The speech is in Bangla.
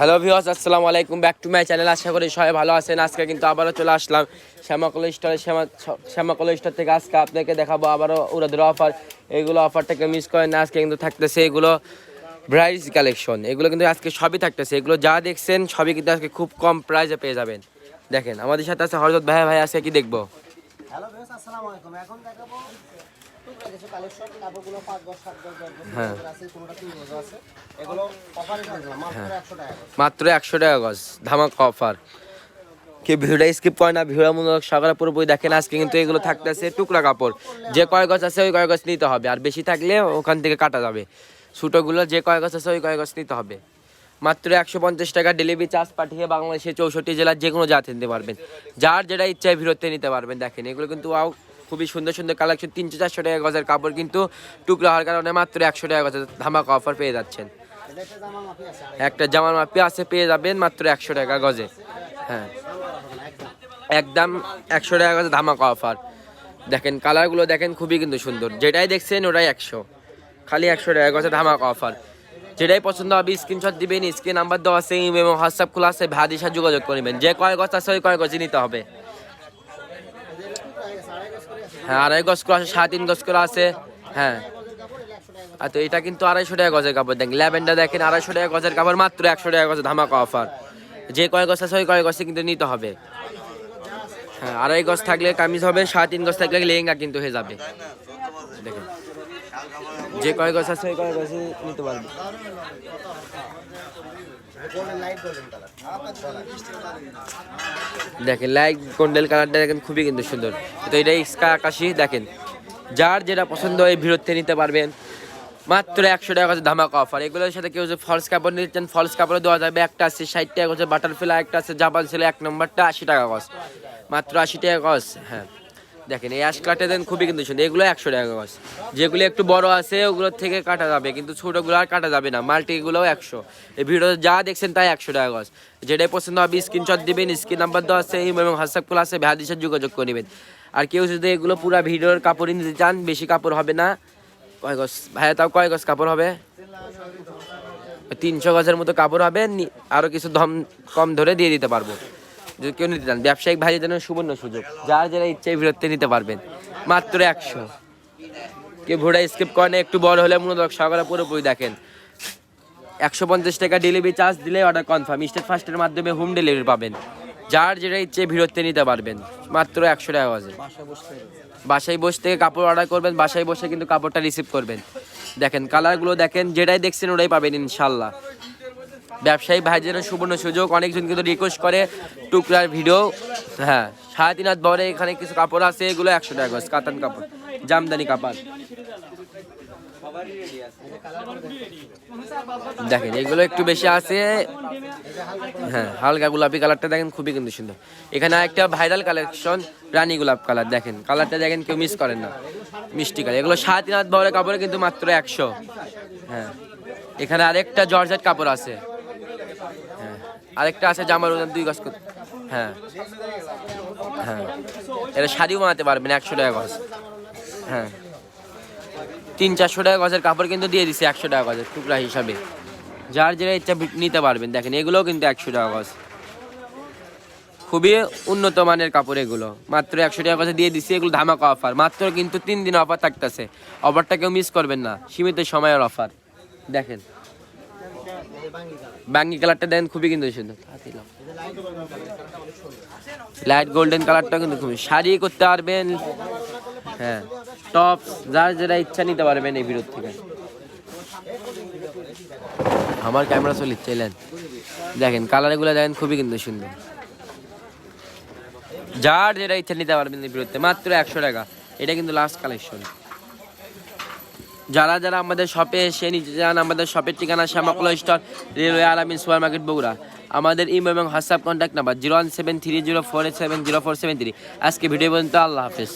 হ্যালো ভিওস আসসালামু আলাইকুম। ব্যাক টু মাই চ্যানেল আশা করি সবাই ভালো আছেন। আজকে কিন্তু আবারও চলে আসলাম শ্যামাকল স্টোরে শ্যামা শ্যামাকল স্টোর থেকে আজকে আপনাকে দেখাবো আবারও উড়াদুরা অফার এগুলো অফারটাকে মিস করেন আজকে কিন্তু থাকতেছে এগুলো ব্রাইডস কালেকশন এগুলো কিন্তু আজকে সবই থাকতেছে। এগুলো যা দেখছেন, সবই কিন্তু আজকে খুব কম প্রাইসে পেয়ে যাবেন। দেখেন, আমাদের সাথে আছে হরজত ভাই। ভাই আছে কি দেখব? হ্যালো ভিউয়ার্স আসসালামু আলাইকুম। এখন দেখাবো টুকরা কিছু কালেকশন কাপড়গুলো 5 10 7 10 10 হ্যাঁ। আছে কোনটা 3 গজ আছে। এগুলো অফারে মাত্র 100 টাকা করে। মাত্র একশো টাকা গজ ধামাকা অফার কি ভিডিওটা স্কিপ করে না ভিডিও মূলক সকালে পুরোপুরি দেখেন আজকে কিন্তু এগুলো থাকতেছে টুকরা কাপড়। যে কয় গজ আছে ওই কয় গজ নিতে হবে আর বেশি থাকলে ওখান থেকে কাটা যাবে। ছোটোগুলো যে কয় গজ আছে ওই কয় গজ নিতে হবে। মাত্র একশো পঞ্চাশ টাকা ডেলিভারি চার্জ পাঠিয়ে বাংলাদেশের চৌষট্টি জেলার যে কোনো জাত নিতে পারবেন। যার যেটা ইচ্ছায় বিরতে নিতে পারবেন দেখেন। এগুলো কিন্তু খুবই সুন্দর সুন্দর কালেকশন তিনশো চারশো টাকা গজের কাপড়, কিন্তু টুকরা হওয়ার কারণে মাত্র একশো টাকা গজের ধামাকা অফার পেয়ে যাচ্ছেন। একটা জামার মাপে আছে, পেয়ে যাবেন মাত্র একশো টাকা গজে। হ্যাঁ। একদম একশো টাকা গজে ধামাকা অফার দেখেন কালারগুলো দেখেন খুবই কিন্তু সুন্দর। যেটাই দেখছেন ওটাই একশো। খালি একশো টাকা গজে ধামাকা অফার যেটাই পছন্দ হবে স্ক্রিনশট দিবেন, স্ক্রিন নাম্বার দেওয়া আছে ইমেল হোয়াটসঅ্যাপ খোলা আছে ভাদির সাথে যোগাযোগ করবেন। যে কয় গজ আছে, ওই কয় গজই নিতে হবে। হ্যাঁ আড়াই গজ করে আছে, সাড়ে তিন গজ করে আছে। হ্যাঁ। আর তো এটা কিন্তু আড়াইশো টাকা গজের কাপড়, দেখেন, ল্যাভেন্ডার দেখেন, আড়াইশো টাকা গজের কাপড়, মাত্র একশো টাকা গজের ধামাকা অফার। যে কয় গজ আছে, ওই কয় গজে কিন্তু নিতে হবে। হ্যাঁ আড়াই গজ থাকলে কামিজ হবে, সাড়ে তিন গজ থাকলে লেহেঙ্গা কিন্তু হয়ে যাবে। দেখেন। যে কয় গজ আছে, ওই কয় গজে নিতে পারবে গোল্ডেন লাইট গোল্ডেন কালার দেখেন লাইট গোল্ডেন কালারটা দেখেন, খুবই কিন্তু সুন্দর। তো এটা স্কাই আকাশি, দেখেন। যার যেটা পছন্দ হয় বিরতে নিতে পারবেন। মাত্র একশো টাকা আছে ধামাকা অফার এগুলোর সাথে কেউ ফলস কাপড় নিতে চান ফলস কাপড় দেওয়া যাবে। একটা আছে ষাট টাকা গজ বাটারফ্লাই একটা আছে জাপান ছিল এক নম্বরটা আশি টাকা গজ মাত্র আশি টাকা গজ হ্যাঁ। দেখেন, এই অ্যাশ কাটে দেন খুবই কিন্তু সুন্দর। এগুলো একশো টাকা গজ। যেগুলো একটু বড় আছে, ওগুলোর থেকে কাটা যাবে, কিন্তু ছোটোগুলো আর কাটা যাবে না। মাল্টিগুলোও একশো। এই ভিডিও যা দেখছেন তাই একশো টাকা গজ। যেটাই পছন্দ হবে স্ক্রিনশট দিবেন স্ক্রিন নাম্বার দেওয়া আছে এবং হোয়াটসঅ্যাপ খোলা আছে ভ্যাদিসের যোগাযোগ করে নেবেন। আর কেউ যদি এগুলো পুরো ভিডিওর কাপড় নিতে চান, বেশি কাপড় হবে না। কয় গজ? ভাইয়া, তাও কয় গছ কাপড় হবে? তিনশো গজের মতো কাপড় হবে আরও কিছু দম কম ধরে দিয়ে দিতে পারব। যদি কেউ নিতে চান। ব্যবসায়িক ভাইদের জন্য সুবর্ণ সুযোগ। যার যারা ইচ্ছে বিরতি নিতে পারবেন। মাত্র একশো। কেউ ভোটা স্কিপ করেন একটু বড় হলে মূলত সকালে পুরোপুরি দেখেন। একশো পঞ্চাশ টাকা ডেলিভারি চার্জ দিলে অর্ডার কনফার্ম স্টেট ফার্স্টের মাধ্যমে হোম ডেলিভারি পাবেন। যার যেটা ইচ্ছে বিরতি নিতে পারবেন। মাত্র একশো টাকা বাজে। বাসায় বসে থেকে কাপড় অর্ডার করবেন, বাসায় বসে কিন্তু কাপড়টা রিসিভ করবেন। দেখেন কালারগুলো দেখেন, যেটাই দেখছেন ওটাই পাবেন ইনশাল্লাহ। ব্যবসায়ী ভাইদের সুবর্ণ সুযোগ। অনেকজন কিন্তু রিকোয়েস্ট করে টুকরার ভিডিও হ্যাঁ সাড়ে তিন হাত বড় এখানে কিছু কাপড় আছে, এগুলো একশো টাকা গজ কাতান কাপড়, জামদানি কাপড়। দেখেন, এগুলো একটু বেশি আছে। হ্যাঁ হালকা গোলাপি কালারটা দেখেন, খুবই কিন্তু সুন্দর। এখানে একটা ভাইরাল কালেকশন রানী গোলাপ কালার দেখেন। কালারটা দেখেন, কেউ মিস করেন না। মিষ্টি কালার এগুলো সাড়ে তিন হাত বড় কাপড়ে কিন্তু মাত্র একশো। হ্যাঁ এখানে আরেকটা জর্জেট কাপড় আছে। আরেকটা আছে জামার ওজন দুই গজ করে- হ্যাঁ। হ্যাঁ। এটা শাড়িও বানাতে পারবেন একশো টাকা গজ। হ্যাঁ। তিন চারশো টাকা গজের কাপড় কিন্তু দিয়ে দিছে একশো টাকা গজের টুকরা হিসাবে। যার যেটা ইচ্ছা নিতে পারবেন। দেখেন, এগুলোও কিন্তু একশো টাকা গজ। খুবই উন্নত মানের কাপড় এগুলো। মাত্র একশো টাকা গজে দিয়ে দিছি, এগুলো ধামাকা অফার মাত্র কিন্তু তিন দিন অফার থাকতেছে। অফারটা কেউ মিস করবেন না। সীমিত সময়ের অফার দেখেন। বাঙ্গি কালারটা দেন, খুবই কিন্তু সুন্দর। লাইট গোল্ডেন কালারটা কিন্তু খুবই। শাড়ি করতে পারবেন হ্যাঁ টপ যার যেটা ইচ্ছা নিতে পারবেন এই বিরোধ থেকে। আমার ক্যামেরা চলে, চাইলেন? দেখেন কালারগুলো দেখেন, খুবই কিন্তু সুন্দর। যার যেটা ইচ্ছা নিতে পারবেন এই বিরুদ্ধে, মাত্র একশো টাকা। এটা কিন্তু লাস্ট কালেকশন যারা যারা আমাদের শপে এসে নিতে চান আমাদের শপের ঠিকানা শ্যামাকল store railway Alamin super market Bogura. আমাদের ইম এবং WhatsApp contact number zero one seven three zero four eight seven zero four seven three আজকে ভিডিও পর্যন্ত আল্লাহ হাফেজ।